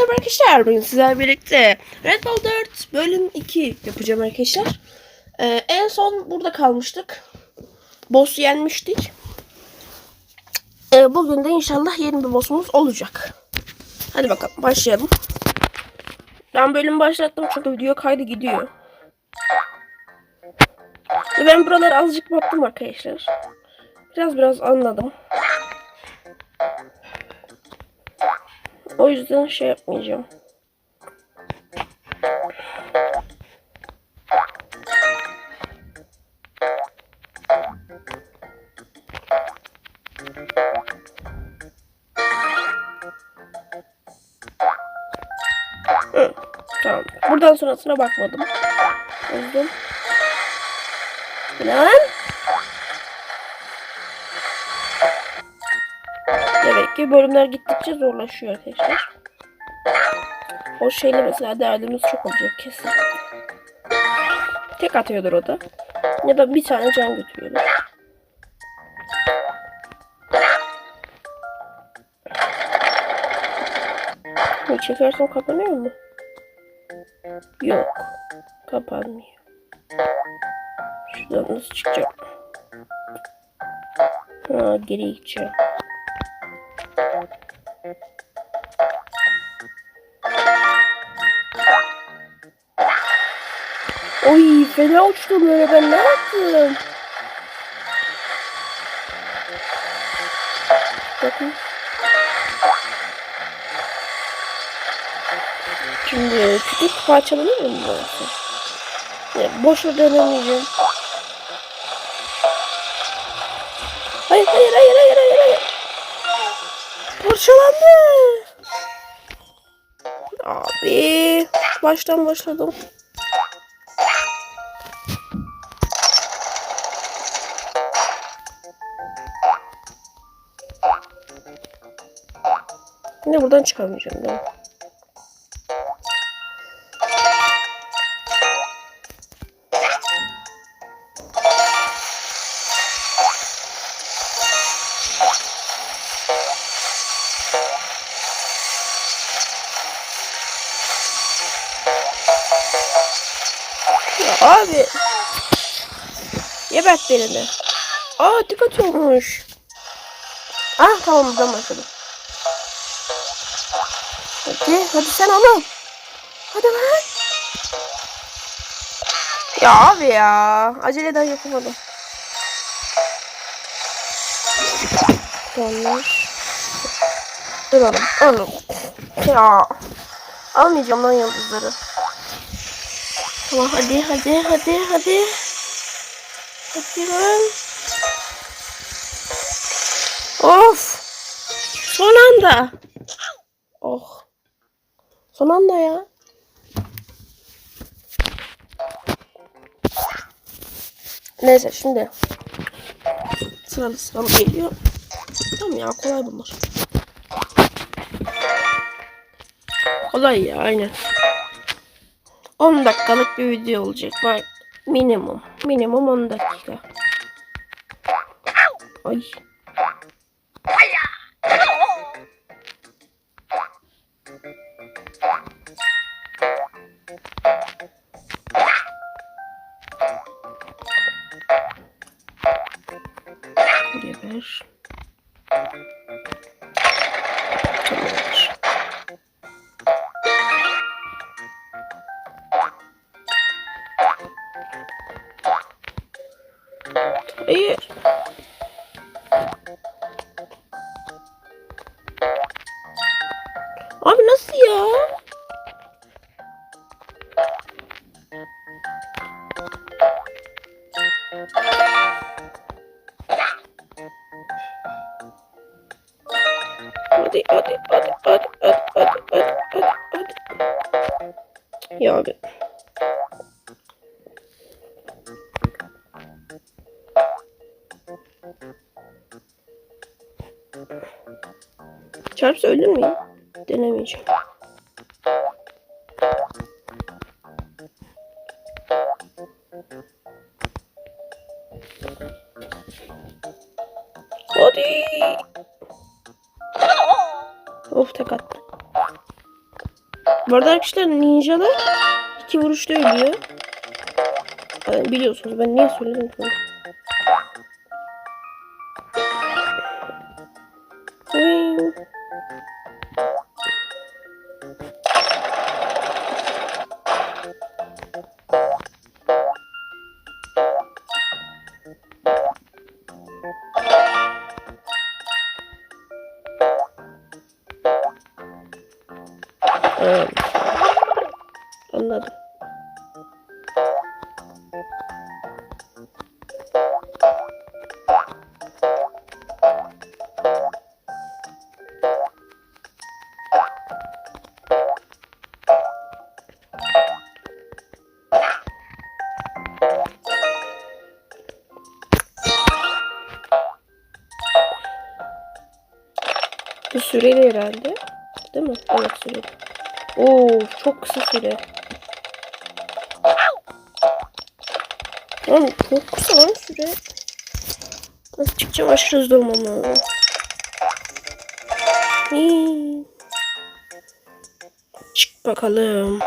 Merhaba arkadaşlar. Bugün sizlerle birlikte Red Bull 4 bölüm 2 yapacağım arkadaşlar. Ee, en son burada kalmıştık. Boss yenmiştik. Ee, bugün de inşallah yeni bir boss'umuz olacak. Hadi bakalım başlayalım. Ben bölüm başlattım çünkü video kaydı gidiyor. Ben buraları azıcık baktım arkadaşlar. Biraz biraz anladım. O yüzden şey yapmayacağım. Tamam. Buradan sonrasına bakmadım. Yüzden. Lan. Ki bölümler gittikçe zorlaşıyor arkadaşlar. O şeyle mesela derdimiz çok olacak kesin. Tek atıyordur o da. Ya da bir tane can götürüyordur. Ne çekersem kapanıyor mu? Yok. Kapanmıyor. Şuradan nasıl çıkacağım? Ha, geri gideceğim. Oy fena uçtum böyle ben ne yaptım? Bakın. Şimdi küçük parçalanır mı burası? Boşa dönemeyeceğim. Hayır hayır hayır hayır hayır hayır. Parçalandı. Abi baştan başladım. Yine buradan çıkamayacağım? Ya abi. Gebert beni de. Aa dik atıyormuş. Ah tamam buradan başladım. Hadi, hadi sen oğlum. Hadi lan. Ya abi ya. Aceleden yapamadım. Yanlış. Dur oğlum. Oğlum. Ya. Almayacağım lan yıldızları. Tamam hadi hadi hadi hadi. Hadi lan. Of. Son anda. Son anda ya. Neyse şimdi. Sıralı sıralı geliyor. Tamam ya kolay bunlar. Kolay ya aynen. 10 dakikalık bir video olacak. Bak minimum. Minimum 10 dakika. Ay. Ya? Hadi hadi hadi hadi hadi hadi hadi hadi hadi. Ya abi. Çarpsa ölür müyüm? Hadi. Of tek attı. Bu arada arkadaşlar ninjalar iki vuruşta ölüyor. Biliyorsunuz ben niye söyledim bunu? Bu süreli herhalde. Değil mi? Evet süreli. Oo çok kısa süre. Lan çok kısa lan süre. Nasıl çıkacağım aşırı hızlı olmam lazım. Çık bakalım.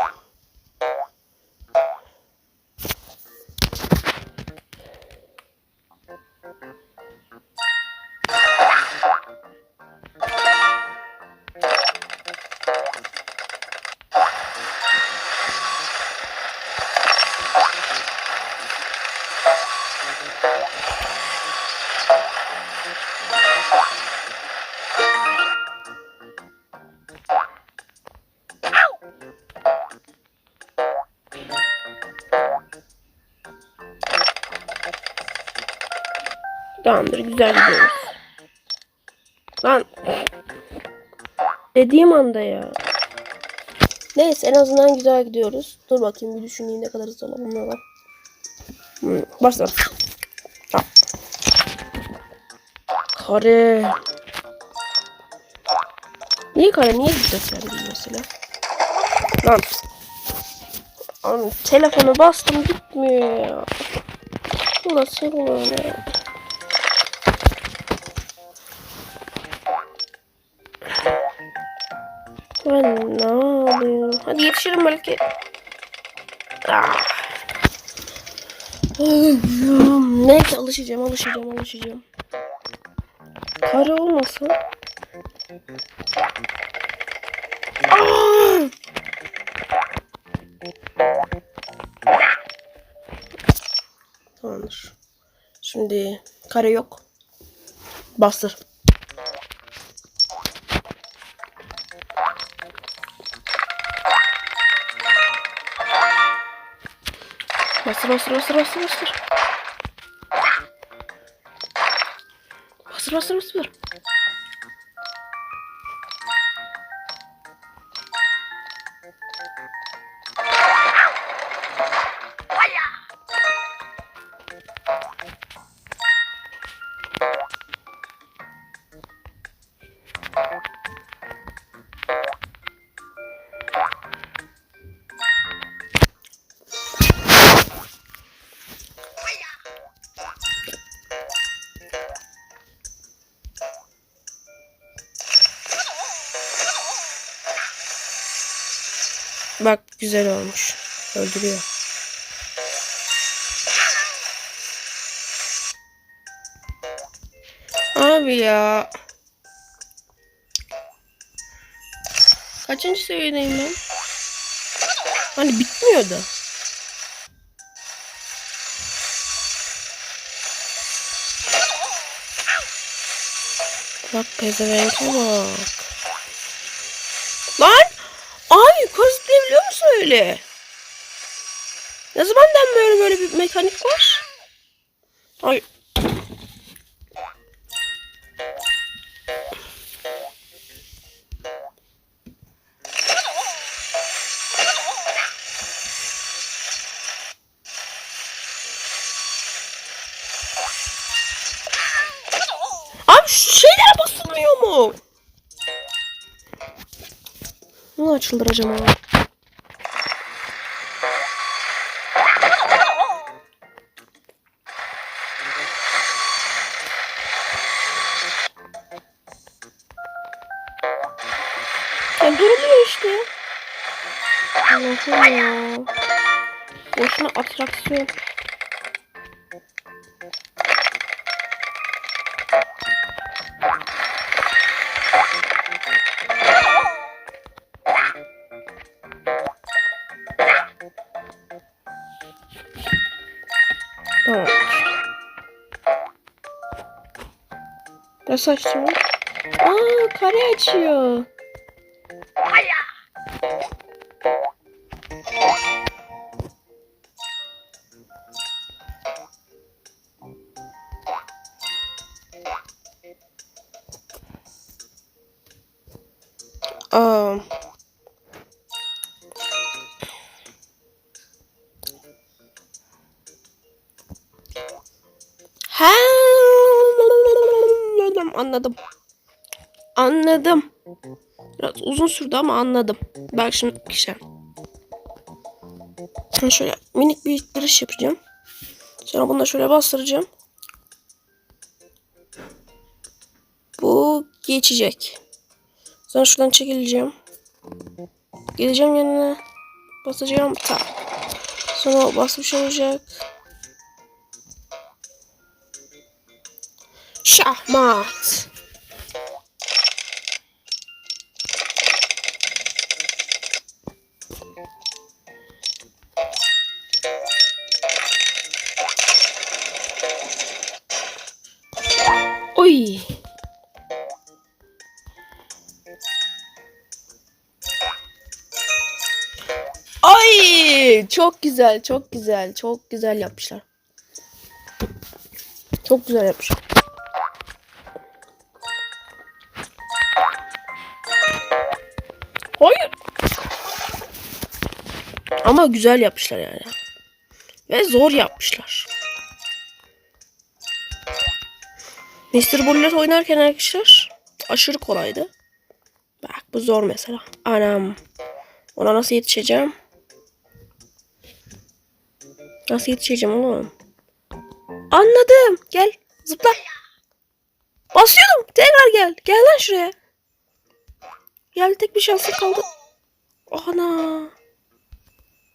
Tamamdır güzel gidiyoruz. Lan. Dediğim anda ya. Neyse en azından güzel gidiyoruz. Dur bakayım bir düşüneyim ne kadar hızlı olabilir var. Hmm, başla. Tamam. Kare. Niye kare? Niye gideceğiz yani mesela? Lan. Lan telefonu bastım gitmiyor ya. Nasıl böyle? Ben ne yapıyorum? Hadi yetişirim belki. Ah. Neyse alışacağım, alışacağım, alışacağım. Kare olmasın. Ah! Tamamdır. Şimdi kare yok. Bastır. Bastır bastır bastır bastır bastır. Bastır bastır bastır. Bak güzel olmuş. Öldürüyor. Abi ya. Kaçıncı seviyedeyim ben? Hani bitmiyordu. Bak pezevenke bak. Zıplayabiliyor musun öyle? Ne zamandan böyle böyle bir mekanik var? Ay. Abi şu şeylere basılmıyor mu? Bunu çıldıracağım ama. Atraksiyon. Tamam. Nasıl açtım? Aa kare açıyor. Aa. Anladım. Biraz uzun sürdü ama anladım. Bak şimdi işte. Şimdi şöyle minik bir giriş yapacağım. Sonra bunu da şöyle bastıracağım. Bu geçecek. Sonra şuradan çekileceğim. Geleceğim yanına. Basacağım. Ta. Sonra basmış olacak. Şahmat. Çok güzel çok güzel çok güzel yapmışlar. Çok güzel yapmışlar. Hayır. Ama güzel yapmışlar yani. Ve zor yapmışlar. Mr. Bullet oynarken arkadaşlar aşırı kolaydı. Bak bu zor mesela. Anam. Ona nasıl yetişeceğim? Nasıl yetişeceğim oğlum? Anladım. Gel. Zıpla. Basıyordum. Tekrar gel. Gel lan şuraya. Gel tek bir şansı kaldı. Ana.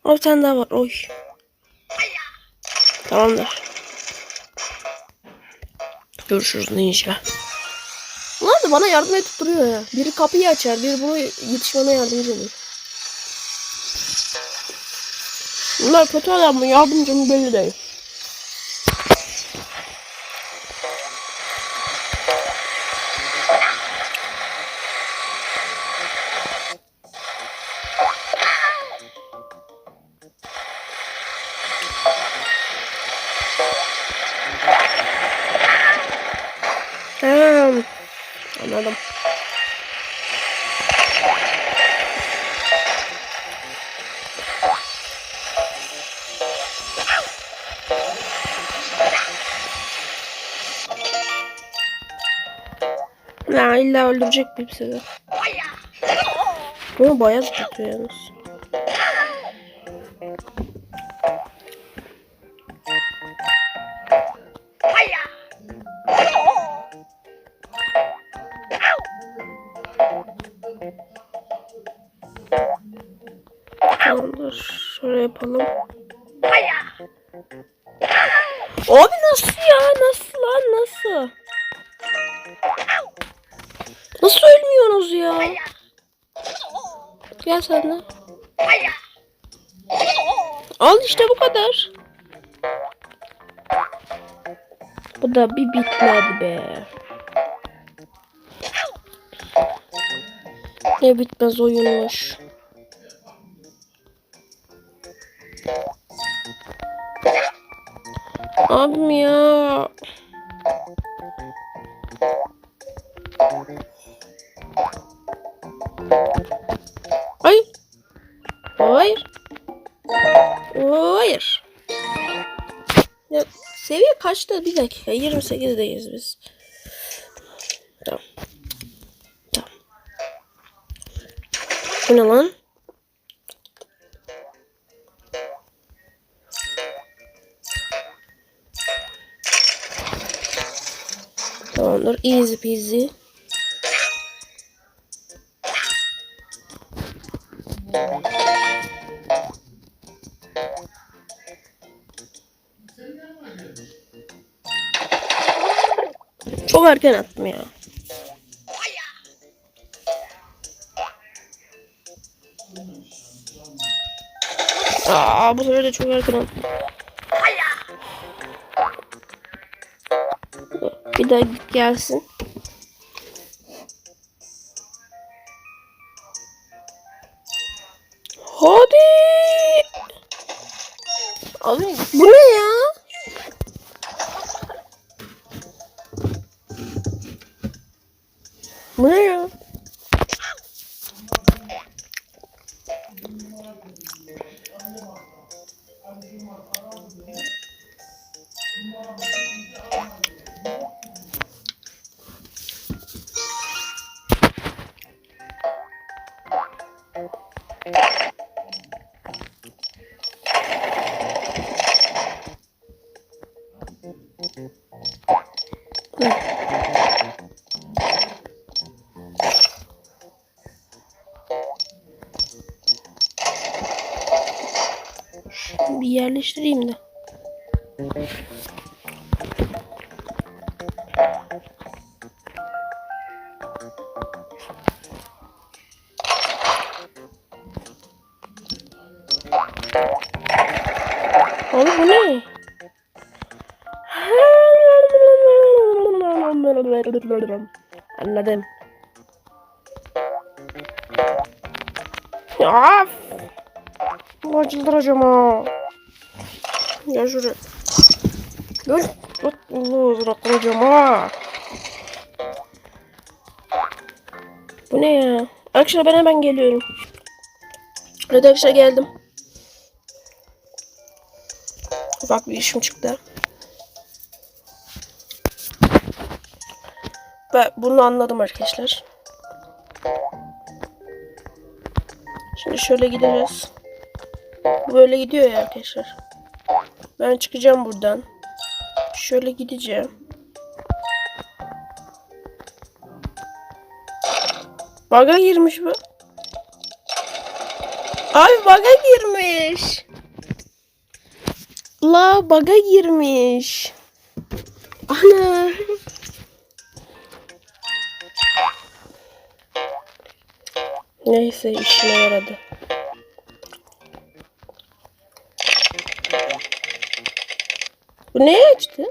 Aa, bir tane daha var. Oy. Tamamdır. Görüşürüz ninja. Bunlar da bana yardım edip duruyor ya. Biri kapıyı açar, biri bunu yetişmeme yardımcı olur. Bunlar kötü adam mı, yardımcı mı belli değil. Ya illa öldürecek bir sefer. Bunu bayağı tutuyor. Şöyle yapalım. Abi nasıl ya? Ya? Gel sen. Al işte bu kadar. Bu da bir bitmedi be. Ne bitmez oyunmuş. Abim ya. Kaçta? Bir dakika. 28'deyiz biz. Tamam. Tamam. Bu ne lan? Tamamdır. Easy peasy. Çok erken attım ya. Aa, bu sefer de çok erken. Bir daha gelsin. Hadi. Abi bu ne ya? Bu ne yerleştireyim de. Oğlum bu ne? Anladım. Ya. Acıldıracağım ha. Ya şuraya. Dur. Dur. Bırakacağım ha. Bu ne ya? Arkadaşlar ben hemen geliyorum. Evet arkadaşlar geldim. Bak bir işim çıktı. Ben bunu anladım arkadaşlar. Şimdi şöyle gideceğiz. Böyle gidiyor ya arkadaşlar. Ben çıkacağım buradan. Şöyle gideceğim. Baga girmiş bu. Abi baga girmiş. La baga girmiş. Ana. Neyse işine yaradı. Bu neye açtı?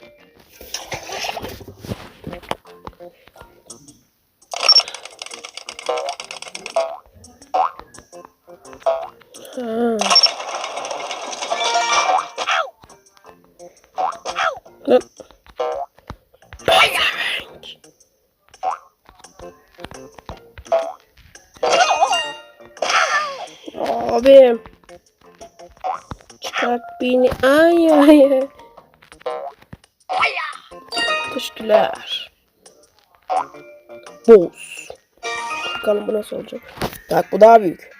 Ha. Abim. Çıkart beni. Ay ay. Teşekkürler. Boz. Bakalım bu nasıl olacak. Bak bu daha büyük.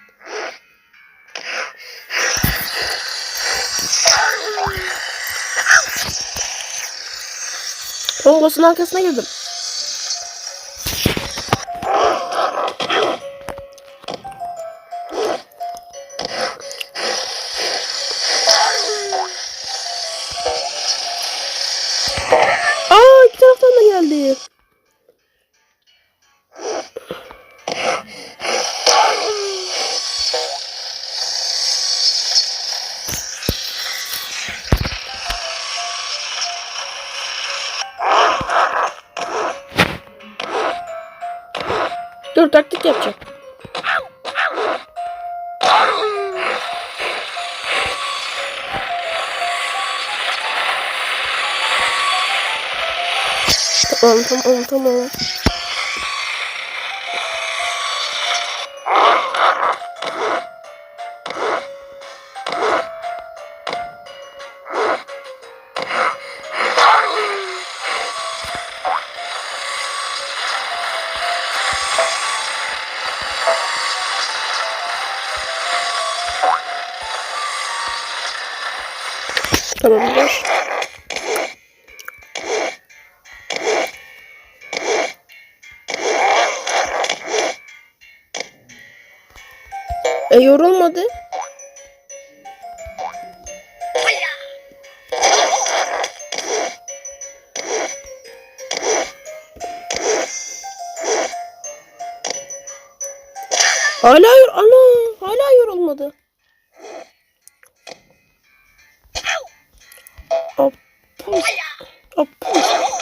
Tongos'un arkasına girdim. Taraftan 他们，他们。Yorulmadı. Hala yor ana hala yorulmadı. Aptal. Aptal.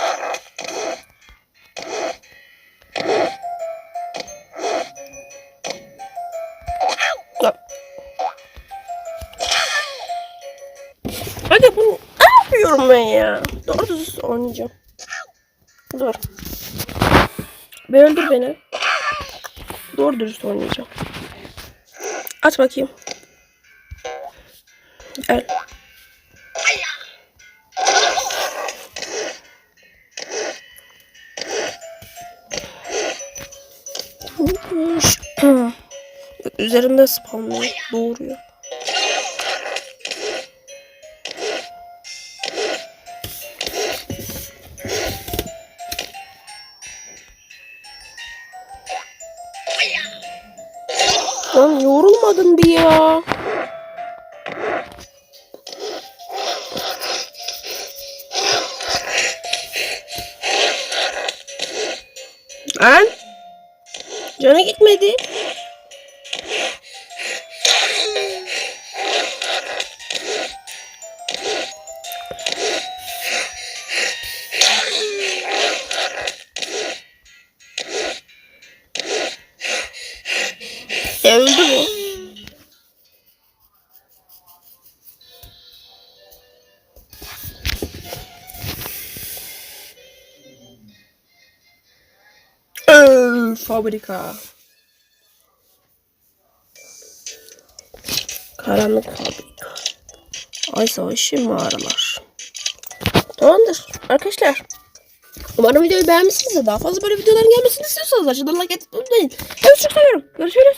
Ben ya? Doğru düzgün oynayacağım. Dur. Bir öldür beni. Doğru dürüst oynayacağım. Aç bakayım. Gel. Üzerinde spamlıyor. Doğuruyor. Fabrika. Karanlık fabrika. Ay savaşı mağaralar. Tamamdır arkadaşlar. Umarım videoyu beğenmişsinizdir. Daha fazla böyle videoların gelmesini istiyorsanız aşağıdan like etmeyi unutmayın. Görüşürüz. Görüşürüz.